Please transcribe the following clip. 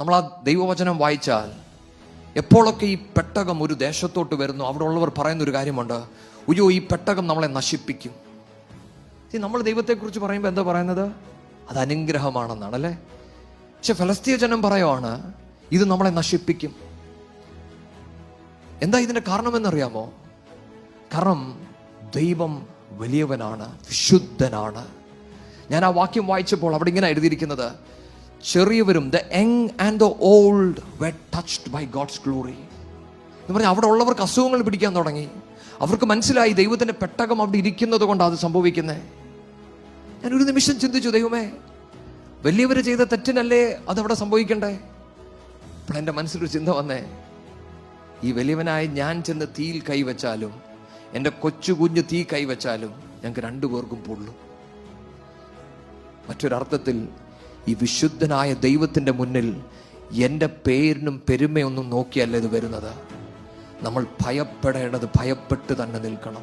നമ്മൾ ആ ദൈവവചനം വായിച്ചാൽ എപ്പോഴൊക്കെ ഈ പെട്ടകം ഒരു ദേശത്തോട്ട് വരുന്നു അവിടെ ഉള്ളവർ പറയുന്ന ഒരു കാര്യമുണ്ട് ഉയ്യോ ഈ പെട്ടകം നമ്മളെ നശിപ്പിക്കും. നമ്മൾ ദൈവത്തെക്കുറിച്ച് പറയുമ്പോൾ എന്താ പറയുന്നത്? അത് അനുഗ്രഹമാണെന്നാണ് അല്ലേ? പക്ഷെ ഫലസ്തീയ ജനം പറയുവാണ് ഇത് നമ്മളെ നശിപ്പിക്കും. എന്താ ഇതിന്റെ കാരണമെന്നറിയാമോ? കാരണം ദൈവം വലിയവനാണ് വിശുദ്ധനാണ്. ഞാൻ ആ വാക്യം വായിച്ചപ്പോൾ അവിടെ ഇങ്ങനെ എഴുതിയിരിക്കുന്നത് ചെറിയവരും the young and the old we touched by God's glory എന്ന് പറഞ്ഞാൽ അവിടെ ഉള്ളവർക്ക് അസുഖങ്ങൾ പിടിക്കാൻ തുടങ്ങി. അവർക്ക് മനസ്സിലായി ദൈവത്തിന്റെ പെട്ടകം അവിടെ ഇരിക്കുന്നത് കൊണ്ടാണ് അത് സംഭവിക്കുന്നത് ഞാൻ ഒരു നിമിഷം ചിന്തിച്ചു ദൈവമേ വലിയവർ ചെയ്ത തെറ്റിനല്ലേ അതവിടെ സംഭവിക്കണ്ടേ? അപ്പോൾ എന്റെ മനസ്സിലൊരു ചിന്ത വന്നേ ഈ വലിയവനായ ഞാൻ ചെന്ന് തീയിൽ കൈവച്ചാലും എന്റെ കൊച്ചു കുഞ്ഞ് തീ കൈവച്ചാലും ഞങ്ങൾക്ക് രണ്ടു പേർക്കും പൊള്ളും. മറ്റൊരർത്ഥത്തിൽ ഈ വിശുദ്ധനായ ദൈവത്തിന്റെ മുന്നിൽ എന്റെ പേരിനും പെരുമയൊന്നും നോക്കിയല്ല ഇത് വരുന്നത്. നമ്മൾ ഭയപ്പെടേണ്ടത് ഭയപ്പെട്ട് തന്നെ നിൽക്കണം.